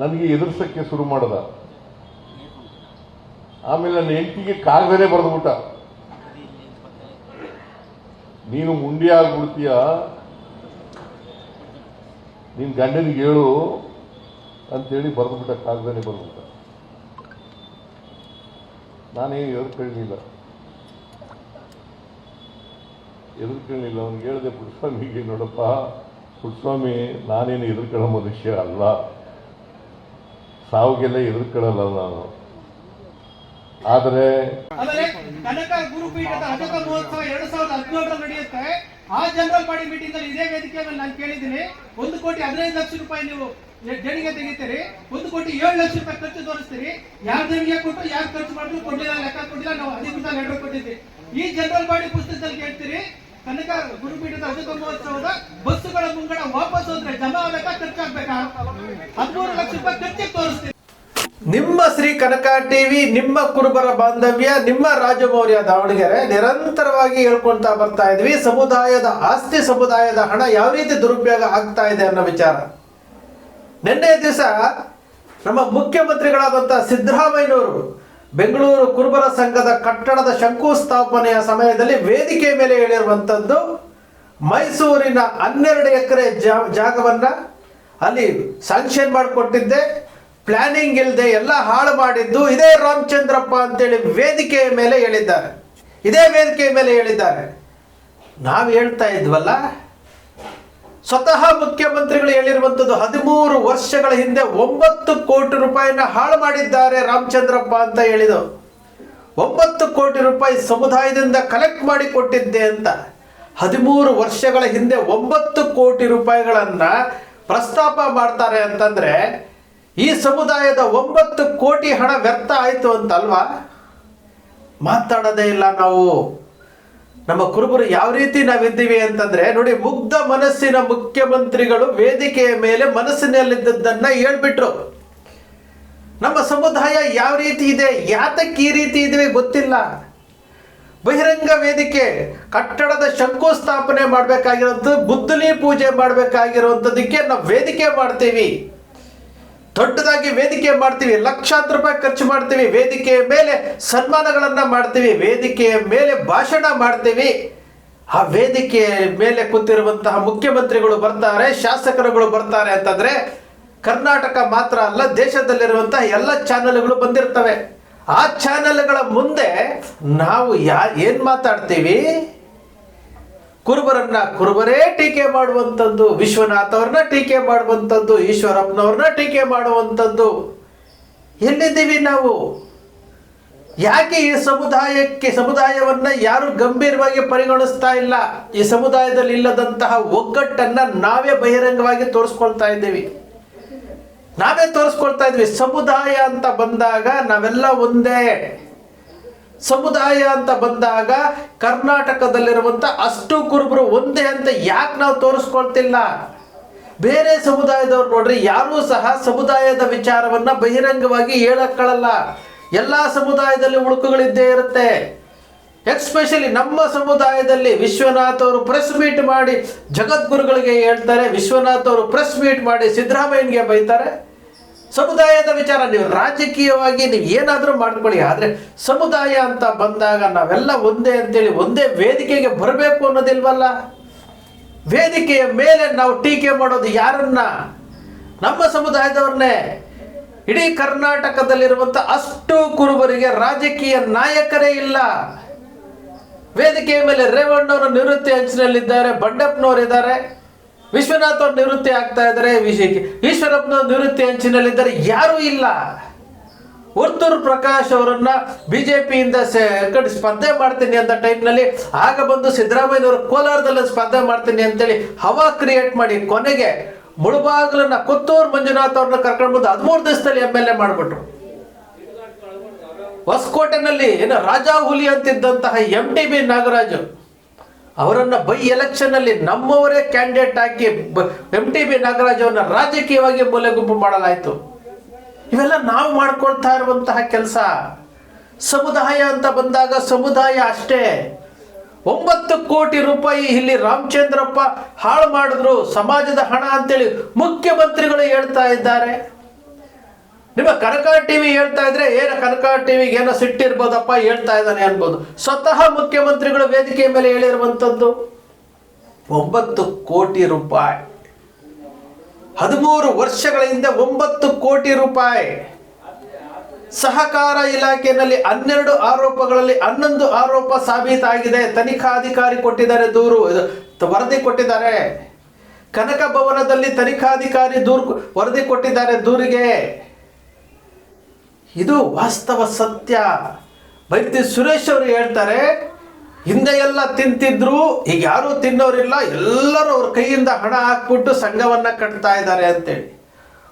ನನಗೆ ಎದುರಿಸಕ್ಕೆ ಶುರು ಮಾಡದ. ಆಮೇಲೆ ನನ್ನ ಹೆಂಡತಿಗೆ ಕಾಗದನೇ ಬರೆದ್ಬಿಟ್ಟ ನೀನು ಮುಂಡಿ ಆಗ್ಬಿಡ್ತೀಯ? ನಿನ್ ಗಂಡನಿಗೆ ಹೇಳು ಅಂತೇಳಿ ಬರೆದ್ಬಿಟ್ಟ ಕಾಗದನೇ ಬರೆದ್ಬಿಟ್ಟ ನಾನೇನು ಎದುರ್ಕೊಳ್ಳಿಲ್ಲ. ಎದುರ್ಕೊಳ್ಳಿಲ್ಲ, ಅವ್ನಿಗೆ ಹೇಳಿದೆ, ಪುಟ್ಸ್ವಾಮಿಗೆ ನೋಡಪ್ಪ, ಪುಟ್ಸ್ವಾಮಿ ನಾನೇನು ಎದುರ್ಕೊಳ್ಳೋ ಮನುಷ್ಯ ಅಲ್ಲ. ಸಾವಿಗೆಲ್ಲ ಎದುರ್ಕೊಳ್ಳಲ್ಲ ನಾನು ಆದರೆ ಕನಕ ಗುರುಪೀಠದ ಅಜಕ ಮಹೋತ್ಸವ ಎರಡ್ ಸಾವಿರದ ಹದಿನೇಳರಲ್ಲಿ ನಡೆಯುತ್ತೆ. ಆ ಜನರಲ್ ಬಾಡಿ ಮೀಟಿಂಗ್ ಅಲ್ಲಿ ಇದೇ ವೇದಿಕೆ ಮೇಲೆ ನಾನು ಕೇಳಿದ್ದೀನಿ. ಒಂದು ಕೋಟಿ ಹದಿನೈದು ಲಕ್ಷ ರೂಪಾಯಿ ನೀವು ದೇಣಿಗೆ ತೆಗಿತೀರಿ. ಒಂದು ಕೋಟಿ ಏಳು ಲಕ್ಷ ರೂಪಾಯಿ ಖರ್ಚು ತೋರಿಸ್ತೀರಿ. ಯಾರು ದೇಣಿಗೆ ಕೊಟ್ಟು ಯಾರು ಖರ್ಚು ಮಾಡಿದ್ರು ಕೊಟ್ಟಿಲ್ಲ ಲೆಕ್ಕ ಕೊಟ್ಟಿಲ್ಲ ನಾವು ಅಧಿಕೃತ ಲೆಟರ್ ಕೊಟ್ಟಿದ್ವಿ ಈ ಜನರಲ್ ಬಾಡಿ ಪುಸ್ತಕದಲ್ಲಿ ಕೇಳ್ತೀರಿ ಕನಕ ಗುರುಪೀಠದ ರಜತ ಮಹೋತ್ಸವದ ಬಸ್ಸುಗಳ ಮುಂಗಡ ವಾಪಸ್ ಹೋದ್ರೆ ಜಮಾ ಆಗ್ಬೇಕಾ ಖರ್ಚಾಗ್ಬೇಕಾ? ಹದಿಮೂರು ಲಕ್ಷ ರೂಪಾಯಿ ಖರ್ಚಿಗೆ ತೋರಿಸ್ತೀವಿ ನಿಮ್ಮ ಶ್ರೀ ಕನಕ ಟಿವಿ, ನಿಮ್ಮ ಕುರುಬರ ಬಾಂಧವ್ಯ, ನಿಮ್ಮ ರಾಜಮೌರ್ಯ ದಾವಣಗೆರೆ ನಿರಂತರವಾಗಿ ಹೇಳ್ಕೊಳ್ತಾ ಬರ್ತಾ ಇದ್ವಿ. ಸಮುದಾಯದ ಆಸ್ತಿ, ಸಮುದಾಯದ ಹಣ ಯಾವ ರೀತಿ ದುರುಪಯೋಗ ಆಗ್ತಾ ಇದೆ ಅನ್ನೋ ವಿಚಾರ. ನಿನ್ನೆ ದಿವಸ ನಮ್ಮ ಮುಖ್ಯಮಂತ್ರಿಗಳಾದಂಥ ಸಿದ್ದರಾಮಯ್ಯನವರು ಬೆಂಗಳೂರು ಕುರುಬರ ಸಂಘದ ಕಟ್ಟಡದ ಶಂಕುಸ್ಥಾಪನೆಯ ಸಮಯದಲ್ಲಿ ವೇದಿಕೆ ಮೇಲೆ ಹೇಳಿರುವಂಥದ್ದು ಮೈಸೂರಿನ ಹನ್ನೆರಡು ಎಕರೆ ಜಾಗವನ್ನ ಅಲ್ಲಿ ಸ್ಯಾಂಕ್ಷನ್ ಮಾಡಿಕೊಟ್ಟಿದ್ದೆ. ಪ್ಲಾನಿಂಗ್ ಇಲ್ಲದೆ ಎಲ್ಲ ಹಾಳು ಮಾಡಿದ್ದು ಇದೇ ರಾಮಚಂದ್ರಪ್ಪ ಅಂತೇಳಿ ವೇದಿಕೆಯ ಮೇಲೆ ಹೇಳಿದ್ದಾರೆ ಇದೇ ವೇದಿಕೆಯ ಮೇಲೆ ಹೇಳಿದ್ದಾರೆ ನಾವು ಹೇಳ್ತಾ ಇದ್ವಲ್ಲ ಸ್ವತಃ ಮುಖ್ಯಮಂತ್ರಿಗಳು ಹೇಳಿರುವಂಥದ್ದು ಹದಿಮೂರು ವರ್ಷಗಳ ಹಿಂದೆ ಒಂಬತ್ತು ಕೋಟಿ ರೂಪಾಯಿನ ಹಾಳು ಮಾಡಿದ್ದಾರೆ ರಾಮಚಂದ್ರಪ್ಪ ಅಂತ ಹೇಳಿದರು ಒಂಬತ್ತು ಕೋಟಿ ರೂಪಾಯಿ ಸಮುದಾಯದಿಂದ ಕಲೆಕ್ಟ್ ಮಾಡಿ ಕೊಟ್ಟಿದ್ದೆ ಅಂತ. ಹದಿಮೂರು ವರ್ಷಗಳ ಹಿಂದೆ ಒಂಬತ್ತು ಕೋಟಿ ರೂಪಾಯಿಗಳನ್ನ ಪ್ರಸ್ತಾಪ ಮಾಡ್ತಾರೆ ಅಂತಂದ್ರೆ, ಈ ಸಮುದಾಯದ ಒಂಬತ್ತು ಕೋಟಿ ಹಣ ವ್ಯರ್ಥ ಆಯಿತು ಅಂತಲ್ವಾ? ಮಾತಾಡೋದೇ ಇಲ್ಲ ನಾವು. ನಮ್ಮ ಕುರುಬರು ಯಾವ ರೀತಿ ನಾವಿದ್ದೀವಿ ಅಂತಂದ್ರೆ, ನೋಡಿ, ಮುಗ್ಧ ಮನಸ್ಸಿನ ಮುಖ್ಯಮಂತ್ರಿಗಳು ವೇದಿಕೆಯ ಮೇಲೆ ಮನಸ್ಸಿನಲ್ಲಿದ್ದದ್ದನ್ನ ಹೇಳ್ಬಿಟ್ರು. ನಮ್ಮ ಸಮುದಾಯ ಯಾವ ರೀತಿ ಇದೆ, ಯಾತಕ್ಕೆ ಈ ರೀತಿ ಇದ್ದೀವಿ ಗೊತ್ತಿಲ್ಲ. ಬಹಿರಂಗ ವೇದಿಕೆ, ಕಟ್ಟಡದ ಶಂಕುಸ್ಥಾಪನೆ ಮಾಡಬೇಕಾಗಿರೋದು ಗುದ್ದಲಿ ಪೂಜೆ ಮಾಡ್ಬೇಕಾಗಿರುವಂಥದ್ದಕ್ಕೆ ನಾವು ವೇದಿಕೆ ಮಾಡ್ತೀವಿ. ದೊಡ್ಡದಾಗಿ ವೇದಿಕೆ ಮಾಡ್ತೀವಿ, ಲಕ್ಷಾಂತರ ರೂಪಾಯಿ ಖರ್ಚು ಮಾಡ್ತೀವಿ ವೇದಿಕೆಯ ಮೇಲೆ ಸನ್ಮಾನಗಳನ್ನ ಮಾಡ್ತೀವಿ ವೇದಿಕೆಯ ಮೇಲೆ ಭಾಷಣ ಮಾಡ್ತೀವಿ. ಆ ವೇದಿಕೆಯ ಮೇಲೆ ಕೂತಿರುವಂತಹ ಮುಖ್ಯಮಂತ್ರಿಗಳು ಬರ್ತಾರೆ, ಶಾಸಕರುಗಳು ಬರ್ತಾರೆ ಅಂತಂದ್ರೆ ಕರ್ನಾಟಕ ಮಾತ್ರ ಅಲ್ಲ, ದೇಶದಲ್ಲಿರುವಂತಹ ಎಲ್ಲ ಚಾನೆಲ್ಗಳು ಬಂದಿರ್ತವೆ. ಆ ಚಾನೆಲ್ಗಳ ಮುಂದೆ ನಾವು ಯಾ, ಏನ್ ಮಾತಾಡ್ತೀವಿ? ಕುರುಬರನ್ನ ಕುರುಬರೇ ಟೀಕೆ ಮಾಡುವಂಥದ್ದು ವಿಶ್ವನಾಥ್ ಅವ್ರನ್ನ ಟೀಕೆ ಮಾಡುವಂಥದ್ದು ಈಶ್ವರಪ್ಪನವ್ರನ್ನ ಟೀಕೆ ಮಾಡುವಂಥದ್ದು ಎಲ್ಲಿದ್ದೀವಿ ನಾವು? ಯಾಕೆ ಈ ಸಮುದಾಯಕ್ಕೆ, ಸಮುದಾಯವನ್ನ ಯಾರು ಗಂಭೀರವಾಗಿ ಪರಿಗಣಿಸ್ತಾ ಇಲ್ಲ? ಈ ಸಮುದಾಯದಲ್ಲಿ ಇಲ್ಲದಂತಹ ಒಗ್ಗಟ್ಟನ್ನ ನಾವೇ ಬಹಿರಂಗವಾಗಿ ತೋರಿಸ್ಕೊಳ್ತಾ ಇದ್ದೀವಿ. ನಾವೇ ತೋರಿಸ್ಕೊಳ್ತಾ ಇದ್ವಿ ಸಮುದಾಯ ಅಂತ ಬಂದಾಗ ನಾವೆಲ್ಲ ಒಂದೇ ಸಮುದಾಯ ಅಂತ ಬಂದಾಗ ಕರ್ನಾಟಕದಲ್ಲಿರುವಂತ ಅಷ್ಟು ಕುರುಬರು ಒಂದೇ ಅಂತ ಯಾಕೆ ನಾವು ತೋರಿಸ್ಕೊಳ್ತಿಲ್ಲ? ಬೇರೆ ಸಮುದಾಯದವ್ರು ನೋಡ್ರಿ, ಯಾರೂ ಸಹ ಸಮುದಾಯದ ವಿಚಾರವನ್ನ ಬಹಿರಂಗವಾಗಿ ಹೇಳಕ್ಕಳಲ್ಲ. ಎಲ್ಲ ಸಮುದಾಯದಲ್ಲಿ ಉಳುಕುಗಳಿದ್ದೇ ಇರುತ್ತೆ. ಎಕ್ಸ್ಪೆಷಲಿ ನಮ್ಮ ಸಮುದಾಯದಲ್ಲಿ ವಿಶ್ವನಾಥ್ ಅವರು ಪ್ರೆಸ್ ಮೀಟ್ ಮಾಡಿ ಜಗದ್ಗುರುಗಳಿಗೆ ಹೇಳ್ತಾರೆ, ವಿಶ್ವನಾಥ್ ಅವರು ಪ್ರೆಸ್ ಮೀಟ್ ಮಾಡಿ ಸಿದ್ದರಾಮಯ್ಯನಿಗೆ ಬೈತಾರೆ. ಸಮುದಾಯದ ವಿಚಾರ, ನೀವು ರಾಜಕೀಯವಾಗಿ ನೀವು ಏನಾದರೂ ಮಾಡ್ಕೊಳ್ಳಿ, ಆದರೆ ಸಮುದಾಯ ಅಂತ ಬಂದಾಗ ನಾವೆಲ್ಲ ಒಂದೇ ಅಂತೇಳಿ ಒಂದೇ ವೇದಿಕೆಗೆ ಬರಬೇಕು ಅನ್ನೋದಿಲ್ವಲ್ಲ? ವೇದಿಕೆಯ ಮೇಲೆ ನಾವು ಟೀಕೆ ಮಾಡೋದು ಯಾರನ್ನ? ನಮ್ಮ ಸಮುದಾಯದವ್ರನ್ನೇ. ಇಡೀ ಕರ್ನಾಟಕದಲ್ಲಿರುವಂಥ ಅಷ್ಟು ಕುರುಬರಿಗೆ ರಾಜಕೀಯ ನಾಯಕರೇ ಇಲ್ಲ. ವೇದಿಕೆಯ ಮೇಲೆ ರೇವಣ್ಣವರು ನಿವೃತ್ತಿ ಅಂಚಿನಲ್ಲಿದ್ದಾರೆ ಬಂಡಪ್ಪನವರು ಇದ್ದಾರೆ ವಿಶ್ವನಾಥ್ ಅವ್ರು ನಿವೃತ್ತಿ ಆಗ್ತಾ ಇದ್ದಾರೆ ಈಶ್ವರಪ್ಪನ ನಿವೃತ್ತಿ ಅಂಚಿನಲ್ಲಿದ್ದಾರೆ, ಯಾರೂ ಇಲ್ಲ. ವರ್ತೂರು ಪ್ರಕಾಶ್ ಅವರನ್ನ ಬಿಜೆಪಿಯಿಂದ ಕಡೆ ಸ್ಪರ್ಧೆ ಮಾಡ್ತೀನಿ ಅಂತ ಟೈಮ್ನಲ್ಲಿ, ಆಗ ಬಂದು ಸಿದ್ದರಾಮಯ್ಯನವರು ಕೋಲಾರದಲ್ಲಿ ಸ್ಪರ್ಧೆ ಮಾಡ್ತೀನಿ ಅಂತೇಳಿ ಹವಾ ಕ್ರಿಯೇಟ್ ಮಾಡಿ ಕೊನೆಗೆ ಮುಳುಬಾಗ್ಲನ್ನ ಕುತ್ತೂರು ಮಂಜುನಾಥ್ ಅವ್ರನ್ನ ಕರ್ಕೊಂಡು ಬಂದು ಹದಿಮೂರು ದಿವಸದಲ್ಲಿ ಎಂ ಎಲ್ ಎ ಮಾಡಿಬಿಟ್ರು. ಹೊಸಕೋಟೆನಲ್ಲಿ, ಏನು ರಾಜಾ ಹುಲಿ ಅಂತಿದ್ದಂತಹ ಎಂ ಟಿ ಬಿ ನಾಗರಾಜು. ಅವರನ್ನ ಬೈ ಎಲೆಕ್ಷನ್ ಅಲ್ಲಿ ನಮ್ಮವರೇ ಕ್ಯಾಂಡಿಡೇಟ್ ಹಾಕಿ ಎಂ ಟಿ ಬಿ ನಾಗರಾಜ್ ಅವರನ್ನ ರಾಜಕೀಯವಾಗಿ ಮೂಲೆಗುಂಪು ಮಾಡಲಾಯಿತು. ಇವೆಲ್ಲ ನಾವು ಮಾಡ್ಕೊಳ್ತಾ ಇರುವಂತಹ ಕೆಲಸ. ಸಮುದಾಯ ಅಂತ ಬಂದಾಗ ಸಮುದಾಯ ಅಷ್ಟೇ. ಒಂಬತ್ತು ಕೋಟಿ ರೂಪಾಯಿ ಇಲ್ಲಿ ರಾಮಚಂದ್ರಪ್ಪ ಹಾಳು ಮಾಡಿದ್ರು. ಸಮಾಜದ ಹಣ ಅಂತೇಳಿ ಮುಖ್ಯಮಂತ್ರಿಗಳು ಹೇಳ್ತಾ ಇದ್ದಾರೆ. ನಿಮ್ಮ ಕನಕ ಟಿವಿ ಹೇಳ್ತಾ ಇದ್ರೆ ಏನು ಕನಕ ಟಿವಿಗೆ ಏನೋ ಸಿಟ್ಟಿರ್ಬೋದಪ್ಪ ಹೇಳ್ತಾ ಇದ್ದಾನೆ ಅನ್ಬೋದು. ಸ್ವತಃ ಮುಖ್ಯಮಂತ್ರಿಗಳು ವೇದಿಕೆ ಮೇಲೆ ಹೇಳಿರುವಂಥದ್ದು, ಒಂಬತ್ತು ಕೋಟಿ ರೂಪಾಯಿ. ಹದಿಮೂರು ವರ್ಷಗಳ ಹಿಂದೆ ಒಂಬತ್ತು ಕೋಟಿ ರೂಪಾಯಿ. ಸಹಕಾರ ಇಲಾಖೆಯಲ್ಲಿ ಹನ್ನೆರಡು ಆರೋಪಗಳಲ್ಲಿ ಹನ್ನೊಂದು ಆರೋಪ ಸಾಬೀತಾಗಿದೆ. ತನಿಖಾಧಿಕಾರಿ ಕೊಟ್ಟಿದ್ದಾರೆ ದೂರು ವರದಿ ಕೊಟ್ಟಿದ್ದಾರೆ. ಕನಕ ಭವನದಲ್ಲಿ ತನಿಖಾಧಿಕಾರಿ ದೂರು, ವರದಿ ಕೊಟ್ಟಿದ್ದಾರೆ ದೂರಿಗೆ. ಇದು ವಾಸ್ತವ ಸತ್ಯ. ಬೈತಿ ಸುರೇಶ್ ಅವರು ಹೇಳ್ತಾರೆ, ಹಿಂದೆ ಎಲ್ಲ ತಿಂತಿದ್ರು, ಈಗ ಯಾರೂ ತಿನ್ನೋರಿಲ್ಲ, ಎಲ್ಲರೂ ಅವ್ರ ಕೈಯಿಂದ ಹಣ ಹಾಕ್ಬಿಟ್ಟು ಸಂಘವನ್ನ ಕಟ್ತಾ ಇದ್ದಾರೆ ಅಂತೇಳಿ.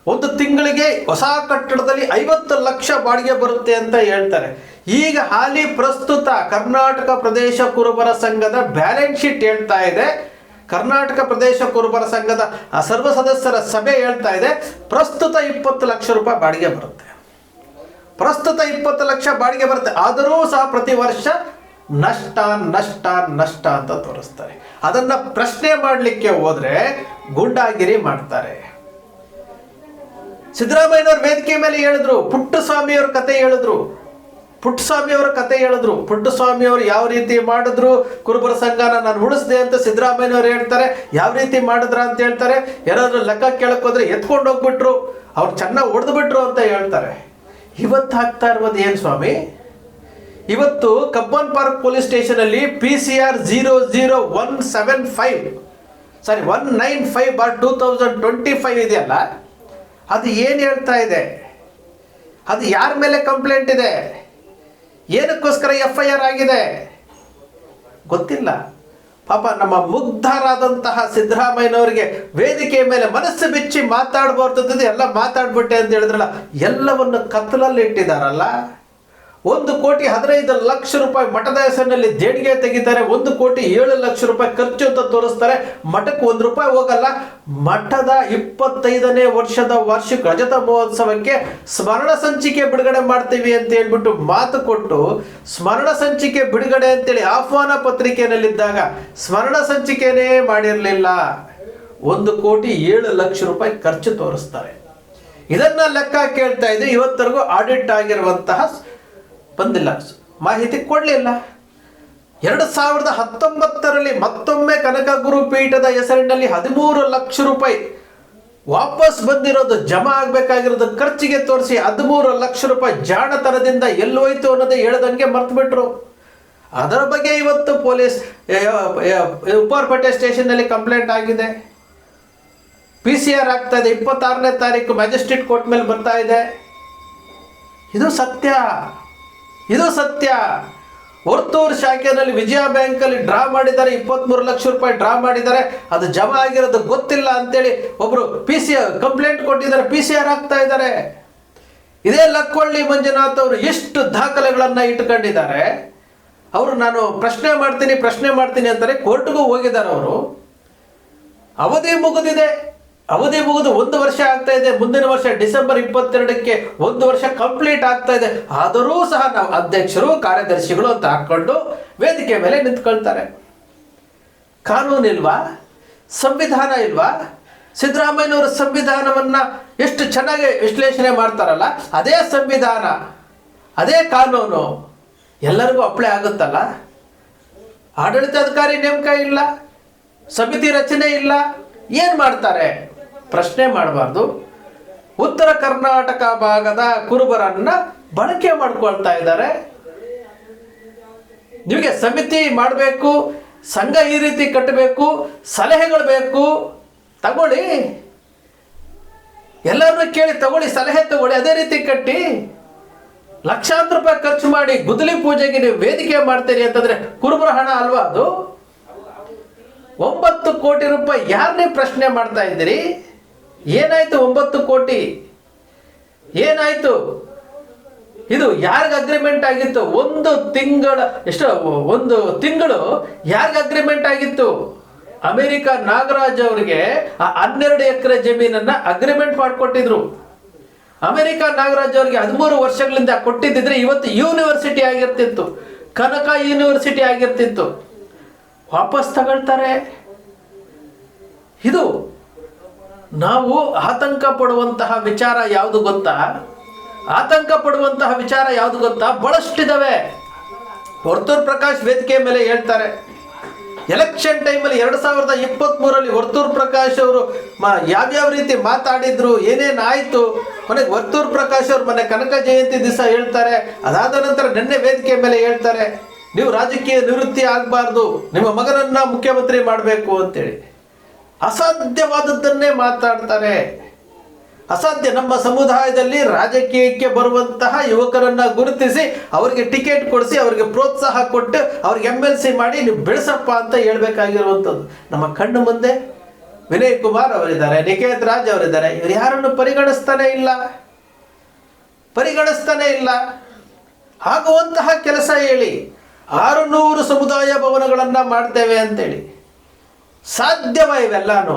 ಒಂದು ತಿಂಗಳಿಗೆ ಹೊಸ ಕಟ್ಟಡದಲ್ಲಿ ಐವತ್ತು ಲಕ್ಷ ಬಾಡಿಗೆ ಬರುತ್ತೆ ಅಂತ ಹೇಳ್ತಾರೆ. ಈಗ ಹಾಲಿ ಪ್ರಸ್ತುತ ಕರ್ನಾಟಕ ಪ್ರದೇಶ ಕುರುಬರ ಸಂಘದ ಬ್ಯಾಲೆನ್ಸ್ ಶೀಟ್ ಹೇಳ್ತಾ ಇದೆ. ಕರ್ನಾಟಕ ಪ್ರದೇಶ ಕುರುಬರ ಸಂಘದ ಸರ್ವ ಸದಸ್ಯರ ಸಭೆ ಹೇಳ್ತಾ ಇದೆ. ಪ್ರಸ್ತುತ ಇಪ್ಪತ್ತು ಲಕ್ಷ ರೂಪಾಯಿ ಬಾಡಿಗೆ ಬರುತ್ತೆ. ಪ್ರಸ್ತುತ ಇಪ್ಪತ್ತು ಲಕ್ಷ ಬಾಡಿಗೆ ಬರುತ್ತೆ. ಆದರೂ ಸಹ ಪ್ರತಿ ವರ್ಷ ನಷ್ಟ ನಷ್ಟ ನಷ್ಟ ಅಂತ ತೋರಿಸ್ತಾರೆ. ಅದನ್ನ ಪ್ರಶ್ನೆ ಮಾಡಲಿಕ್ಕೆ ಹೋದ್ರೆ ಗುಂಡಾಗಿರಿ ಮಾಡ್ತಾರೆ. ಸಿದ್ದರಾಮಯ್ಯನವ್ರ ವೇದಿಕೆ ಮೇಲೆ ಹೇಳಿದ್ರು, ಪುಟ್ಟಸ್ವಾಮಿಯವ್ರ ಕತೆ ಹೇಳಿದ್ರು. ಪುಟ್ಟಸ್ವಾಮಿಯವರ ಕತೆ ಹೇಳಿದ್ರು. ಪುಟ್ಟಸ್ವಾಮಿಯವರು ಯಾವ ರೀತಿ ಮಾಡಿದ್ರು, ಕುರುಬರ ಸಂಘನ ನಾನು ಉಳಿಸ್ದೆ ಅಂತ ಸಿದ್ದರಾಮಯ್ಯನವ್ರು ಹೇಳ್ತಾರೆ. ಯಾವ ರೀತಿ ಮಾಡಿದ್ರ ಅಂತ ಹೇಳ್ತಾರೆ. ಯಾರಾದ್ರೂ ಲೆಕ್ಕ ಕೇಳಕ್ ಹೋದ್ರೆ ಎತ್ಕೊಂಡು ಹೋಗ್ಬಿಟ್ರು. ಅವ್ರು ಚೆನ್ನಾಗಿ ಹೊಡೆದ್ಬಿಟ್ರು ಅಂತ ಹೇಳ್ತಾರೆ. ಇವತ್ತು ಹಾಕ್ತಾ ಇರೋದು ಏನು ಸ್ವಾಮಿ? ಇವತ್ತು Cubbon park police ಸ್ಟೇಷನಲ್ಲಿ P C R zero zero one seven five sorry one nine five bar two thousand twenty five ಇದೆಯಲ್ಲ? ಅದು ಏನು ಹೇಳ್ತಾ ಇದೆ? ಅದು ಯಾರ ಮೇಲೆ ಕಂಪ್ಲೇಂಟ್ ಇದೆ? ಏನಕ್ಕೋಸ್ಕರ ಎಫ್ ಐ ಆರ್ ಆಗಿದೆ? ಗೊತ್ತಿಲ್ಲ. ಪಾಪ ನಮ್ಮ ಮುಗ್ಧರಾದಂತಹ ಸಿದ್ದರಾಮಯ್ಯನವರಿಗೆ ವೇದಿಕೆ ಮೇಲೆ ಮನಸ್ಸು ಬಿಚ್ಚಿ ಮಾತಾಡಬಾರ್ದು ಎಲ್ಲ ಮಾತಾಡ್ಬಿಟ್ಟೆ ಅಂತ ಹೇಳಿದ್ರಲ್ಲ, ಎಲ್ಲವನ್ನು ಕತ್ತಲಲ್ಲಿ ಇಟ್ಟಿದಾರಲ್ಲ ಒಂದು ಕೋಟಿ ಹದಿನೈದು ಲಕ್ಷ ರೂಪಾಯಿ ಮಠದ ಹೆಸರಿನಲ್ಲಿ ದೇಣಿಗೆ ತೆಗಿತಾರೆ, ಒಂದು ಕೋಟಿ ಏಳು ಲಕ್ಷ ರೂಪಾಯಿ ಖರ್ಚು ಅಂತ ತೋರಿಸ್ತಾರೆ. ಮಠಕ್ಕೆ ಒಂದು ರೂಪಾಯಿ ಹೋಗಲ್ಲ. ಮಠದ ಇಪ್ಪತ್ತೈದನೇ ವರ್ಷದ ವಾರ್ಷಿಕ ರಜತ ಮಹೋತ್ಸವಕ್ಕೆ ಸ್ಮರಣ ಸಂಚಿಕೆ ಬಿಡುಗಡೆ ಮಾಡ್ತೀವಿ ಅಂತ ಹೇಳ್ಬಿಟ್ಟು ಮಾತು ಕೊಟ್ಟು ಸ್ಮರಣ ಸಂಚಿಕೆ ಬಿಡುಗಡೆ ಅಂತೇಳಿ ಆಹ್ವಾನ ಪತ್ರಿಕೆಯಲ್ಲಿದ್ದಾಗ ಸ್ಮರಣ ಸಂಚಿಕೆನೇ ಮಾಡಿರಲಿಲ್ಲ. ಒಂದು ಕೋಟಿ ಏಳು ಲಕ್ಷ ರೂಪಾಯಿ ಖರ್ಚು ತೋರಿಸ್ತಾರೆ. ಇದನ್ನ ಲೆಕ್ಕ ಕೇಳ್ತಾ ಇದ್ದು. ಇವತ್ತರೆಗೂ ಆಡಿಟ್ ಆಗಿರುವಂತಹ ಬಂದಿಲ್ಲ. ಮಾಹಿತಿ ಕೊಡಲಿಲ್ಲ ಎರಡು ಸಾವಿರದ ಹತ್ತೊಂಬತ್ತರಲ್ಲಿ ಮತ್ತೊಮ್ಮೆ ಕನಕ ಗುರುಪೀಠದ ಹೆಸರಿನಲ್ಲಿ ಹದಿಮೂರು ಲಕ್ಷ ರೂಪಾಯಿ ವಾಪಸ್ ಬಂದಿರೋದು ಜಮಾ ಆಗ್ಬೇಕಾಗಿರೋದು ಖರ್ಚಿಗೆ ತೋರಿಸಿ ಹದಿಮೂರು ಲಕ್ಷ ರೂಪಾಯಿ ಜಾಣತನದಿಂದ ಎಲ್ಲೋಯ್ತು ಅನ್ನೋದೇ ಹೇಳ್ದಂಗೆ ಮರ್ತುಬಿಟ್ರು ಅದರ ಬಗ್ಗೆ ಇವತ್ತು ಪೊಲೀಸ್ ಉಪ್ಪಾರಪೇಟೆ ಸ್ಟೇಷನ್ನಲ್ಲಿ ಕಂಪ್ಲೇಂಟ್ ಆಗಿದೆ. ಪಿ ಸಿ ಆರ್ ಆಗ್ತಾ ಇದೆ. ಇಪ್ಪತ್ತಾರನೇ ತಾರೀಕು ಮ್ಯಾಜಿಸ್ಟ್ರೇಟ್ ಕೋರ್ಟ್ ಮೇಲೆ ಬರ್ತಾ ಇದೆ. ಇದು ಸತ್ಯ. ಇದು ಸತ್ಯ. ವರ್ತೂರು ಶಾಖೆಯಲ್ಲಿ ವಿಜಯ ಬ್ಯಾಂಕಲ್ಲಿ ಡ್ರಾ ಮಾಡಿದ್ದಾರೆ ಇಪ್ಪತ್ತ್ಮೂರು ಲಕ್ಷ ರೂಪಾಯಿ ಡ್ರಾ ಮಾಡಿದ್ದಾರೆ. ಅದು ಜಮಾ ಆಗಿರೋದು ಗೊತ್ತಿಲ್ಲ ಅಂತೇಳಿ ಒಬ್ರು ಪಿ ಸಿ ಕಂಪ್ಲೇಂಟ್ ಕೊಟ್ಟಿದ್ದಾರೆ ಪಿ ಸಿ ಆರ್ ಆಗ್ತಾ ಇದ್ದಾರೆ. ಇದೇ ಲಕ್ಕೊಳ್ಳಿ ಮಂಜುನಾಥ್ ಅವರು ಎಷ್ಟು ದಾಖಲೆಗಳನ್ನು ಇಟ್ಕೊಂಡಿದ್ದಾರೆ. ಅವರು ನಾನು ಪ್ರಶ್ನೆ ಮಾಡ್ತೀನಿ ಪ್ರಶ್ನೆ ಮಾಡ್ತೀನಿ ಅಂತಾರೆ ಕೋರ್ಟ್ಗೂ ಹೋಗಿದ್ದಾರೆ ಅವರು. ಅವಧಿ ಮುಗಿದಿದೆ. ಅವಧಿ ಮುಗಿದು ಒಂದು ವರ್ಷ ಆಗ್ತಾ ಇದೆ. ಮುಂದಿನ ವರ್ಷ ಡಿಸೆಂಬರ್ ಇಪ್ಪತ್ತೆರಡಕ್ಕೆ ಒಂದು ವರ್ಷ ಕಂಪ್ಲೀಟ್ ಆಗ್ತಾ ಇದೆ. ಆದರೂ ಸಹ ನಾವು ಅಧ್ಯಕ್ಷರು, ಕಾರ್ಯದರ್ಶಿಗಳು ಅಂತ ಹಾಕೊಂಡು ವೇದಿಕೆ ಮೇಲೆ ನಿಂತ್ಕೊಳ್ತಾರೆ. ಕಾನೂನು ಇಲ್ವಾ? ಸಂವಿಧಾನ ಇಲ್ವಾ? ಸಿದ್ದರಾಮಯ್ಯನವರ ಸಂವಿಧಾನವನ್ನ ಎಷ್ಟು ಚೆನ್ನಾಗಿ ವಿಶ್ಲೇಷಣೆ ಮಾಡ್ತಾರಲ್ಲ, ಅದೇ ಸಂವಿಧಾನ, ಅದೇ ಕಾನೂನು, ಎಲ್ಲರಿಗೂ ಅಪ್ಲೈ ಆಗುತ್ತಲ್ಲ? ಆಡಳಿತಾಧಿಕಾರಿ ನೇಮಕ ಇಲ್ಲ, ಸಮಿತಿ ರಚನೆ ಇಲ್ಲ, ಏನು ಮಾಡ್ತಾರೆ? ಪ್ರಶ್ನೆ ಮಾಡಬಾರ್ದು. ಉತ್ತರ ಕರ್ನಾಟಕ ಭಾಗದ ಕುರುಬರನ್ನ ಬಳಕೆ ಮಾಡ್ಕೊಳ್ತಾ ಇದ್ದಾರೆ. ನಿಮಗೆ ಸಮಿತಿ ಮಾಡಬೇಕು, ಸಂಘ ಈ ರೀತಿ ಕಟ್ಟಬೇಕು, ಸಲಹೆಗಳು ಬೇಕು. ತಗೊಳ್ಳಿ. ಎಲ್ಲರನ್ನೂ ಕೇಳಿ ತಗೊಳ್ಳಿ, ಸಲಹೆ ತಗೊಳ್ಳಿ, ಅದೇ ರೀತಿ ಕಟ್ಟಿ. ಲಕ್ಷಾಂತರ ರೂಪಾಯಿ ಖರ್ಚು ಮಾಡಿ ಗುದಲಿ ಪೂಜೆಗೆ ನೀವು ವೇದಿಕೆ ಮಾಡ್ತೀರಿ ಅಂತಂದ್ರೆ ಕುರುಬರ ಹಣ ಅಲ್ವಾ ಅದು? ಒಂಬತ್ತು ಕೋಟಿ ರೂಪಾಯಿ ಯಾರನ್ನೇ ಪ್ರಶ್ನೆ ಮಾಡ್ತಾ ಇದ್ದೀರಿ? ಏನಾಯ್ತು ಒಂಬತ್ತು ಕೋಟಿ? ಏನಾಯ್ತು? ಇದು ಯಾರಿಗ ಅಗ್ರಿಮೆಂಟ್ ಆಗಿತ್ತು? ಒಂದು ತಿಂಗಳ, ಎಷ್ಟು, ಒಂದು ತಿಂಗಳು ಯಾರಿಗ ಅಗ್ರಿಮೆಂಟ್ ಆಗಿತ್ತು? ಅಮೆರಿಕ ನಾಗರಾಜ್ ಅವರಿಗೆ ಆ ಹನ್ನೆರಡು ಎಕರೆ ಜಮೀನನ್ನ ಅಗ್ರಿಮೆಂಟ್ ಮಾಡಿಕೊಟ್ಟಿದ್ರು. ಅಮೆರಿಕ ನಾಗರಾಜ್ ಅವರಿಗೆ ಹದಿಮೂರು ವರ್ಷಗಳಿಂದ ಕೊಟ್ಟಿದ್ದಿದ್ರೆ ಇವತ್ತು ಯೂನಿವರ್ಸಿಟಿ ಆಗಿರ್ತಿತ್ತು. ಕನಕ ಯೂನಿವರ್ಸಿಟಿ ಆಗಿರ್ತಿತ್ತು. ವಾಪಸ್ ತಗೊಳ್ತಾರೆ. ಇದು ನಾವು ಆತಂಕ ಪಡುವಂತಹ ವಿಚಾರ ಯಾವುದು ಗೊತ್ತಾ? ಆತಂಕ ಪಡುವಂತಹ ವಿಚಾರ ಯಾವುದು ಗೊತ್ತಾ? ಬಹಳಷ್ಟಿದಾವೆ. ವರ್ತೂರ್ ಪ್ರಕಾಶ್ ವೇದಿಕೆ ಮೇಲೆ ಹೇಳ್ತಾರೆ. ಎಲೆಕ್ಷನ್ ಟೈಮಲ್ಲಿ ಎರಡು ಸಾವಿರದ ಇಪ್ಪತ್ತ್ಮೂರರಲ್ಲಿ ವರ್ತೂರ್ ಪ್ರಕಾಶ್ ಅವರು ಯಾವ್ಯಾವ ರೀತಿ ಮಾತಾಡಿದ್ರು, ಏನೇನು ಆಯಿತು? ಕೊನೆಗೆ ವರ್ತೂರ್ ಪ್ರಕಾಶ್ ಅವರು ಮನೆ ಕನಕ ಜಯಂತಿ ದಿವಸ ಹೇಳ್ತಾರೆ. ಅದಾದ ನಂತರ ನಿನ್ನೆ ವೇದಿಕೆ ಮೇಲೆ ಹೇಳ್ತಾರೆ, ನೀವು ರಾಜಕೀಯ ನಿವೃತ್ತಿ ಆಗಬಾರ್ದು. ನಿಮ್ಮ ಮಗನನ್ನ ಮುಖ್ಯಮಂತ್ರಿ ಮಾಡಬೇಕು ಅಂತೇಳಿ. ಅಸಾಧ್ಯವಾದದ್ದನ್ನೇ ಮಾತಾಡ್ತಾರೆ. ಅಸಾಧ್ಯ. ನಮ್ಮ ಸಮುದಾಯದಲ್ಲಿ ರಾಜಕೀಯಕ್ಕೆ ಬರುವಂತಹ ಯುವಕರನ್ನ ಗುರುತಿಸಿ, ಅವರಿಗೆ ಟಿಕೆಟ್ ಕೊಡಿಸಿ, ಅವರಿಗೆ ಪ್ರೋತ್ಸಾಹ ಕೊಟ್ಟು, ಅವ್ರಿಗೆ ಎಂ ಎಲ್ ಸಿ ಮಾಡಿ, ನೀವು ಬೆಳೆಸಪ್ಪ ಅಂತ ಹೇಳ್ಬೇಕಾಗಿರುವಂಥದ್ದು. ನಮ್ಮ ಕಣ್ಣು ಮುಂದೆ ವಿನಯ್ ಕುಮಾರ್ ಅವರಿದ್ದಾರೆ ನಿಕೇತ್ ರಾಜ್ ಅವರಿದ್ದಾರೆ. ಇವರು ಯಾರನ್ನು ಪರಿಗಣಿಸ್ತಾನೆ ಇಲ್ಲ. ಪರಿಗಣಿಸ್ತಾನೆ ಇಲ್ಲ. ಆಗುವಂತಹ ಕೆಲಸ ಹೇಳಿ. ಆರುನೂರು ಸಮುದಾಯ ಭವನಗಳನ್ನ ಮಾಡ್ತೇವೆ ಅಂತೇಳಿ. ಸಾಧ್ಯವ ಇವೆಲ್ಲಾನು?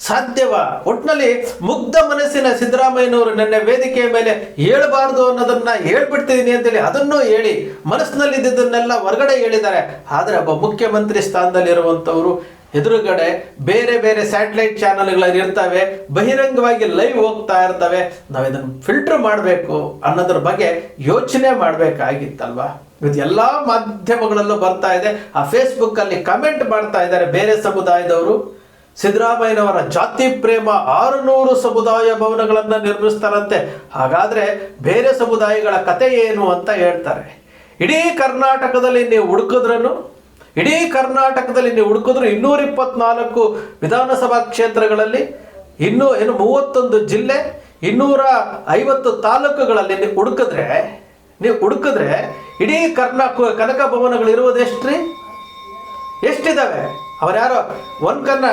ಸಾಧ್ಯವ. ಒಟ್ಟಿನಲ್ಲಿ ಮುಗ್ಧ ಮನಸ್ಸಿನ ಸಿದ್ದರಾಮಯ್ಯನವರು ನನ್ನ ವೇದಿಕೆಯ ಮೇಲೆ ಹೇಳಬಾರ್ದು ಅನ್ನೋದನ್ನ ಹೇಳ್ಬಿಡ್ತಿದ್ದೀನಿ ಅಂತೇಳಿ ಅದನ್ನು ಹೇಳಿ ಮನಸ್ಸಿನಲ್ಲಿ ಇದ್ದಿದ್ದನ್ನೆಲ್ಲ ಹೊರಗಡೆ ಹೇಳಿದ್ದಾರೆ. ಆದರೆ ಒಬ್ಬ ಮುಖ್ಯಮಂತ್ರಿ ಸ್ಥಾನದಲ್ಲಿರುವಂಥವರು ಎದುರುಗಡೆ ಬೇರೆ ಬೇರೆ ಸ್ಯಾಟಲೈಟ್ ಚಾನಲ್ಗಳಲ್ಲಿ ಇರ್ತವೆ, ಬಹಿರಂಗವಾಗಿ ಲೈವ್ ಹೋಗ್ತಾ ಇರ್ತವೆ. ನಾವು ಇದನ್ನು ಫಿಲ್ಟರ್ ಮಾಡಬೇಕು ಅನ್ನೋದ್ರ ಬಗ್ಗೆ ಯೋಚನೆ ಮಾಡಬೇಕಾಗಿತ್ತಲ್ವಾ? ಇದು ಎಲ್ಲ ಮಾಧ್ಯಮಗಳಲ್ಲೂ ಬರ್ತಾ ಇದೆ. ಆ ಫೇಸ್ಬುಕ್ಕಲ್ಲಿ ಕಮೆಂಟ್ ಮಾಡ್ತಾ ಇದ್ದಾರೆ ಬೇರೆ ಸಮುದಾಯದವರು. ಸಿದ್ದರಾಮಯ್ಯನವರ ಜಾತಿ ಪ್ರೇಮ ಆರುನೂರು ಸಮುದಾಯ ಭವನಗಳನ್ನು ನಿರ್ಮಿಸ್ತಾರಂತೆ. ಹಾಗಾದ್ರೆ ಬೇರೆ ಸಮುದಾಯಗಳ ಕತೆ ಏನು ಅಂತ ಹೇಳ್ತಾರೆ. ಇಡೀ ಕರ್ನಾಟಕದಲ್ಲಿ ನೀವು ಹುಡುಕಿದ್ರೂ ಇಡೀ ಕರ್ನಾಟಕದಲ್ಲಿ ನೀವು ಹುಡುಕಿದ್ರು ಇನ್ನೂರ ಇಪ್ಪತ್ನಾಲ್ಕು ವಿಧಾನಸಭಾ ಕ್ಷೇತ್ರಗಳಲ್ಲಿ, ಇನ್ನೂ ಏನು ಮೂವತ್ತೊಂದು ಜಿಲ್ಲೆ, ಇನ್ನೂರ ಐವತ್ತು ತಾಲೂಕುಗಳಲ್ಲಿ ಹುಡುಕಿದ್ರೆ ನೀವು ಹುಡುಕಿದ್ರೆ ಇಡೀ ಕರ್ನಾ ಕನಕ ಭವನಗಳು ಇರುವುದು ಎಷ್ಟ್ರಿ? ಎಷ್ಟಿದಾವೆ? ಅವ್ರು ಯಾರೋ ಒನ್ ಕನ್ನ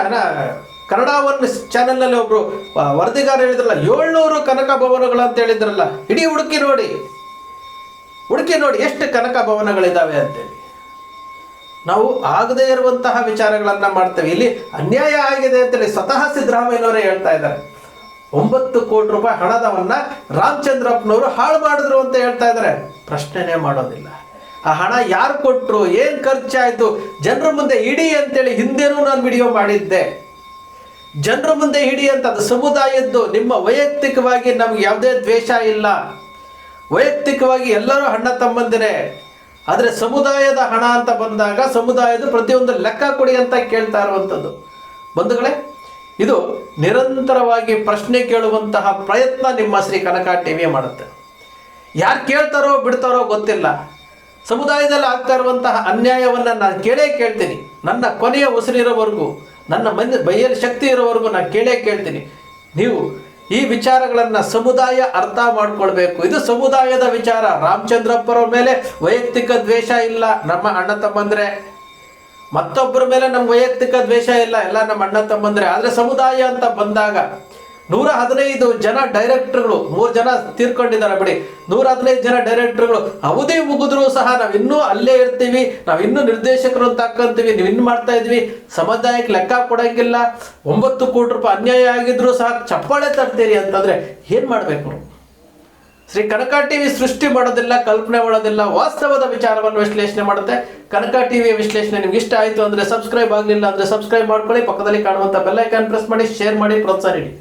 ಕನ್ನಡ ಒನ್ ಚಾನೆಲ್ನಲ್ಲಿ ಒಬ್ರು ಆ, ವರದಿಗಾರ ಹೇಳಿದ್ರಲ್ಲ ಏಳ್ನೂರು ಕನಕ ಭವನಗಳು ಅಂತ ಹೇಳಿದ್ರಲ್ಲ ಇಡೀ ಹುಡುಕಿ ನೋಡಿ. ಹುಡುಕಿ ನೋಡಿ ಎಷ್ಟು ಕನಕ ಭವನಗಳಿದ್ದಾವೆ ಅಂತೇಳಿ. ನಾವು ಆಗದೇ ಇರುವಂತಹ ವಿಚಾರಗಳನ್ನ ಮಾಡ್ತೇವೆ. ಇಲ್ಲಿ ಅನ್ಯಾಯ ಆಗಿದೆ ಅಂತೇಳಿ ಸ್ವತಃ ಸಿದ್ದರಾಮಯ್ಯನವರೇ ಹೇಳ್ತಾ ಇದ್ದಾರೆ. ಒಂಬತ್ತು ಕೋಟಿ ರೂಪಾಯಿ ಹಣದವನ್ನ ರಾಮಚಂದ್ರಪ್ಪನವರು ಹಾಳು ಮಾಡಿದ್ರು ಅಂತ ಹೇಳ್ತಾ ಇದ್ದಾರೆ. ಪ್ರಶ್ನೆನೇ ಮಾಡೋದಿಲ್ಲ. ಆ ಹಣ ಯಾರು ಕೊಟ್ಟರು ಏನು ಖರ್ಚಾಯಿತು, ಜನರ ಮುಂದೆ ಇಡಿ ಅಂತೇಳಿ ಹಿಂದೆನೂ ನಾನು ವಿಡಿಯೋ ಮಾಡಿದ್ದೆ. ಜನರ ಮುಂದೆ ಹಿಡಿ ಅಂತ ಅದು ಸಮುದಾಯದ್ದು, ನಿಮ್ಮ ವೈಯಕ್ತಿಕವಾಗಿ ನಮ್ಗೆ ಯಾವುದೇ ದ್ವೇಷ ಇಲ್ಲ. ವೈಯಕ್ತಿಕವಾಗಿ ಎಲ್ಲರೂ ಹಣ ತಮ್ಮಂದಿರೇ. ಆದರೆ ಸಮುದಾಯದ ಹಣ ಅಂತ ಬಂದಾಗ ಸಮುದಾಯದ ಪ್ರತಿಯೊಂದು ಲೆಕ್ಕ ಕೊಡಿ ಅಂತ ಕೇಳ್ತಾ ಇರುವಂಥದ್ದು ಬಂಧುಗಳೇ ಇದು ನಿರಂತರವಾಗಿ ಪ್ರಶ್ನೆ ಕೇಳುವಂತಹ ಪ್ರಯತ್ನ ನಿಮ್ಮ ಶ್ರೀ ಕನಕ ಟಿವಿ ಮಾಡುತ್ತೆ. ಯಾರು ಕೇಳ್ತಾರೋ ಬಿಡ್ತಾರೋ ಗೊತ್ತಿಲ್ಲ. ಸಮುದಾಯದಲ್ಲಿ ಆಗ್ತಾ ಇರುವಂತಹ ಅನ್ಯಾಯವನ್ನು ನಾನು ಕೇಳೇ ಕೇಳ್ತೀನಿ. ನನ್ನ ಕೊನೆಯ ಉಸಿರಿರೋವರೆಗೂ, ನನ್ನ ಮನೆ, ಬೈಯಲ್ಲಿ ಶಕ್ತಿ ಇರೋವರೆಗೂ ನಾನು ಕೇಳೇ ಕೇಳ್ತೀನಿ. ನೀವು ಈ ವಿಚಾರಗಳನ್ನು ಸಮುದಾಯ ಅರ್ಥ ಮಾಡ್ಕೊಳ್ಬೇಕು. ಇದು ಸಮುದಾಯದ ವಿಚಾರ. ರಾಮಚಂದ್ರಪ್ಪರ ಮೇಲೆ ವೈಯಕ್ತಿಕ ದ್ವೇಷ ಇಲ್ಲ. ನಮ್ಮ ಅಣ್ಣ ತಮ್ಮಂದ್ರೆ ಮತ್ತೊಬ್ಬರ ಮೇಲೆ ನಮ್ಮ ವೈಯಕ್ತಿಕ ದ್ವೇಷ ಇಲ್ಲ, ಎಲ್ಲ ನಮ್ಮ ಅಣ್ಣ ತಮ್ಮಂದ್ರೆ. ಆದರೆ ಸಮುದಾಯ ಅಂತ ಬಂದಾಗ ನೂರ ಹದಿನೈದು ಜನ ಡೈರೆಕ್ಟರ್ಗಳು, ಮೂರು ಜನ ತೀರ್ಕೊಂಡಿದ್ದಾರೆ ಬಿಡಿ. ನೂರ ಹದಿನೈದು ಜನ ಡೈರೆಕ್ಟರ್ಗಳು, ಅವಧಿ ಮುಗಿದ್ರು ಸಹ ನಾವು ಇನ್ನೂ ಅಲ್ಲೇ ಇರ್ತೀವಿ, ನಾವು ಇನ್ನೂ ನಿರ್ದೇಶಕರು ಅಂತ ಹಾಕಂತೀವಿ, ನೀವು ಮಾಡ್ತಾ ಇದ್ವಿ. ಸಮುದಾಯಕ್ಕೆ ಲೆಕ್ಕ ಕೊಡಂಗಿಲ್ಲ. ಒಂಬತ್ತು ಕೋಟಿ ರೂಪಾಯಿ ಅನ್ಯಾಯ ಆಗಿದ್ರು ಸಹ ಚಪ್ಪಾಳೆ ತರ್ತೀರಿ ಅಂತಂದ್ರೆ ಏನು ಮಾಡಬೇಕು? ಶ್ರೀ ಕನಕ ಟಿವಿ ಸೃಷ್ಟಿ ಮಾಡೋದಿಲ್ಲ, ಕಲ್ಪನೆ ಮಾಡೋದಿಲ್ಲ, ವಾಸ್ತವದ ವಿಚಾರವನ್ನು ವಿಶ್ಲೇಷಣೆ ಮಾಡುತ್ತೆ. ಕನಕ ಟಿವಿ ವಿಶ್ಲೇಷಣೆ ನಿಮ್ಗೆ ಇಷ್ಟ ಆಯಿತು ಅಂದರೆ ಸಬ್ಸ್ಕ್ರೈಬ್ ಆಗಲಿಲ್ಲ ಅಂದರೆ ಸಬ್ಸ್ಕ್ರೈಬ್ ಮಾಡ್ಕೊಳ್ಳಿ. ಪಕ್ಕದಲ್ಲಿ ಕಾಣುವಂಥ ಬೆಲ್ಲೈಕಾನ್ ಪ್ರೆಸ್ ಮಾಡಿ ಶೇರ್ ಮಾಡಿ, ಪ್ರೋತ್ಸಾಹ ನೀಡಿ.